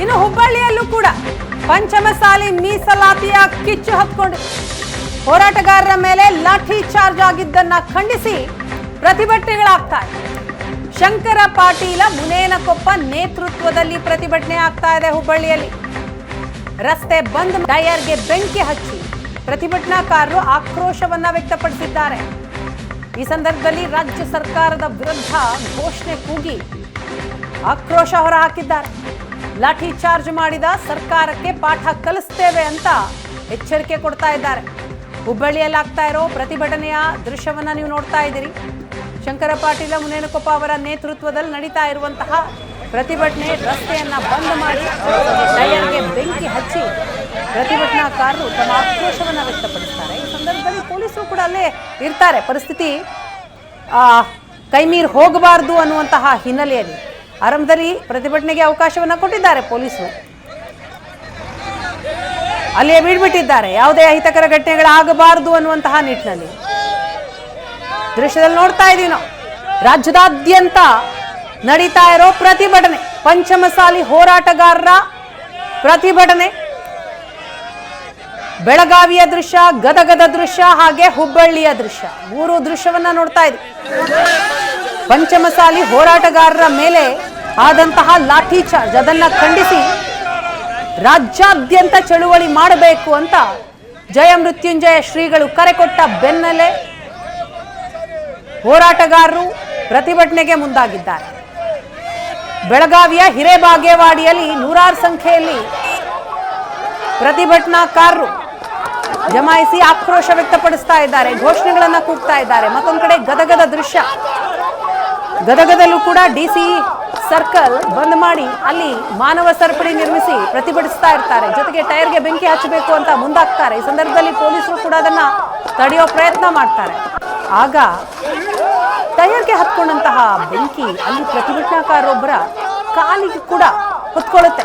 ಇನ್ನು ಹುಬ್ಬಳ್ಳಿಯಲ್ಲೂ ಕೂಡ ಪಂಚಮಸಾಲಿ ಮೀಸಲಾತಿಯ ಕಿಚ್ಚು ಹತ್ಕೊಂಡು ಹೋರಾಟಗಾರರ ಮೇಲೆ ಲಾಠಿ ಚಾರ್ಜ್ ಆಗಿದ್ದನ್ನ ಖಂಡಿಸಿ ಪ್ರತಿಭಟನೆಗಳಾಗ್ತಾ ಇದೆ. ಶಂಕರ ಪಾಟೀಲ ಮುನೇನಕೊಪ್ಪ ನೇತೃತ್ವದಲ್ಲಿ ಪ್ರತಿಭಟನೆ ಆಗ್ತಾ ಇದೆ ಹುಬ್ಬಳ್ಳಿಯಲ್ಲಿ. ರಸ್ತೆ ಬಂದ್ ಟೈರ್ಗೆ ಬೆಂಕಿ ಹಚ್ಚಿ ಪ್ರತಿಭಟನಾಕಾರರು ಆಕ್ರೋಶವನ್ನ ವ್ಯಕ್ತಪಡಿಸಿದ್ದಾರೆ. ಈ ಸಂದರ್ಭದಲ್ಲಿ ರಾಜ್ಯ ಸರ್ಕಾರದ ವಿರುದ್ಧ ಘೋಷಣೆ ಕೂಗಿ ಆಕ್ರೋಶ ಹೊರಹಾಕಿದ್ದಾರೆ. ಲಾಠಿ ಚಾರ್ಜ್ ಮಾಡಿದ ಸರ್ಕಾರಕ್ಕೆ ಪಾಠ ಕಲಿಸ್ತೇವೆ ಅಂತ ಎಚ್ಚರಿಕೆ ಕೊಡ್ತಾ ಇದ್ದಾರೆ. ಹುಬ್ಬಳ್ಳಿಯಲ್ಲಾಗ್ತಾ ಇರೋ ಪ್ರತಿಭಟನೆಯ ದೃಶ್ಯವನ್ನು ನೀವು ನೋಡ್ತಾ ಇದ್ದೀರಿ. ಶಂಕರ ಪಾಟೀಲ ಮುನೇನಕೊಪ್ಪ ಅವರ ನೇತೃತ್ವದಲ್ಲಿ ನಡೀತಾ ಇರುವಂತಹ ಪ್ರತಿಭಟನೆ ರಸ್ತೆಯನ್ನು ಬಂದ್ ಮಾಡಿ ಟೈರ್ಗೆ ಬೆಂಕಿ ಹಚ್ಚಿ ಪ್ರತಿಭಟನಾಕಾರರು ತಮ್ಮ ಆಕ್ರೋಶವನ್ನ ವ್ಯಕ್ತಪಡಿಸ್ತಾರೆ. ಈ ಸಂದರ್ಭದಲ್ಲಿ ಪೊಲೀಸರು ಕೂಡ ಅಲ್ಲೇ ಇರ್ತಾರೆ. ಪರಿಸ್ಥಿತಿ ಕೈಮೀರ್ ಹೋಗಬಾರ್ದು ಅನ್ನುವಂತಹ ಹಿನ್ನೆಲೆಯಲ್ಲಿ ಆರಂಭದಲ್ಲಿ ಪ್ರತಿಭಟನೆಗೆ ಅವಕಾಶವನ್ನ ಕೊಟ್ಟಿದ್ದಾರೆ ಪೊಲೀಸರು. ಅಲ್ಲಿಯೇ ಬಿಡ್ಬಿಟ್ಟಿದ್ದಾರೆ ಯಾವುದೇ ಅಹಿತಕರ ಘಟನೆಗಳಾಗಬಾರದು ಅನ್ನುವಂತಹ ನಿಟ್ಟಿನಲ್ಲಿ. ದೃಶ್ಯದಲ್ಲಿ ನೋಡ್ತಾ ಇದೀವಿ ನಾವು ರಾಜ್ಯದಾದ್ಯಂತ ನಡೀತಾ ಇರೋ ಪ್ರತಿಭಟನೆ, ಪಂಚಮಸಾಲಿ ಹೋರಾಟಗಾರರ ಪ್ರತಿಭಟನೆ. ಬೆಳಗಾವಿಯ ದೃಶ್ಯ, ಗದಗದ ದೃಶ್ಯ, ಹಾಗೆ ಹುಬ್ಬಳ್ಳಿಯ ದೃಶ್ಯ. ಮೂರು ದೃಶ್ಯವನ್ನ ನೋಡ್ತಾ ಇದ್ವಿ ಪಂಚಮಸಾಲಿ ಹೋರಾಟಗಾರರ ಮೇಲೆ ಆದಂತಹ ಲಾಠಿ ಚಾರ್ಜ್ ಅದನ್ನ ಖಂಡಿಸಿ ರಾಜ್ಯಾದ್ಯಂತ ಚಳುವಳಿ ಮಾಡಬೇಕು ಅಂತ ಜಯ ಮೃತ್ಯುಂಜಯ ಶ್ರೀಗಳು ಕರೆ ಕೊಟ್ಟ ಬೆನ್ನಲ್ಲೇ ಹೋರಾಟಗಾರರು ಪ್ರತಿಭಟನೆಗೆ ಮುಂದಾಗಿದ್ದಾರೆ. ಬೆಳಗಾವಿಯ ಹಿರೇಬಾಗೇವಾಡಿಯಲ್ಲಿ ನೂರಾರು ಸಂಖ್ಯೆಯಲ್ಲಿ ಪ್ರತಿಭಟನಾಕಾರರು ಜಮಾಯಿಸಿ ಆಕ್ರೋಶ ವ್ಯಕ್ತಪಡಿಸ್ತಾ ಇದ್ದಾರೆ, ಘೋಷಣೆಗಳನ್ನ ಕೂಗ್ತಾ ಇದ್ದಾರೆ. ಮತ್ತೊಂದು ಕಡೆ ಗದಗದ ದೃಶ್ಯ. ಗದಗದಲ್ಲೂ ಕೂಡ ಡಿಸಿ ಸರ್ಕಲ್ ಬಂದ್ ಮಾಡಿ ಅಲ್ಲಿ ಮಾನವ ಸರಪಳಿ ನಿರ್ಮಿಸಿ ಪ್ರತಿಭಟಿಸ್ತಾ ಇರ್ತಾರೆ. ಜೊತೆಗೆ ಟೈರ್ಗೆ ಬೆಂಕಿ ಹಚ್ಚಬೇಕು ಅಂತ ಮುಂದಾಗ್ತಾರೆ. ಈ ಸಂದರ್ಭದಲ್ಲಿ ಪೊಲೀಸರು ಕೂಡ ಅದನ್ನ ತಡೆಯೋ ಪ್ರಯತ್ನ ಮಾಡ್ತಾರೆ. ಆಗ ಟೈರ್ಗೆ ಹತ್ಕೊಂಡಂತಹ ಬೆಂಕಿ ಅಲ್ಲಿ ಪ್ರತಿಭಟನಾಕಾರರೊಬ್ಬರ ಕಾಲಿಗೆ ಕೂಡ ಹೊತ್ಕೊಳ್ಳುತ್ತೆ.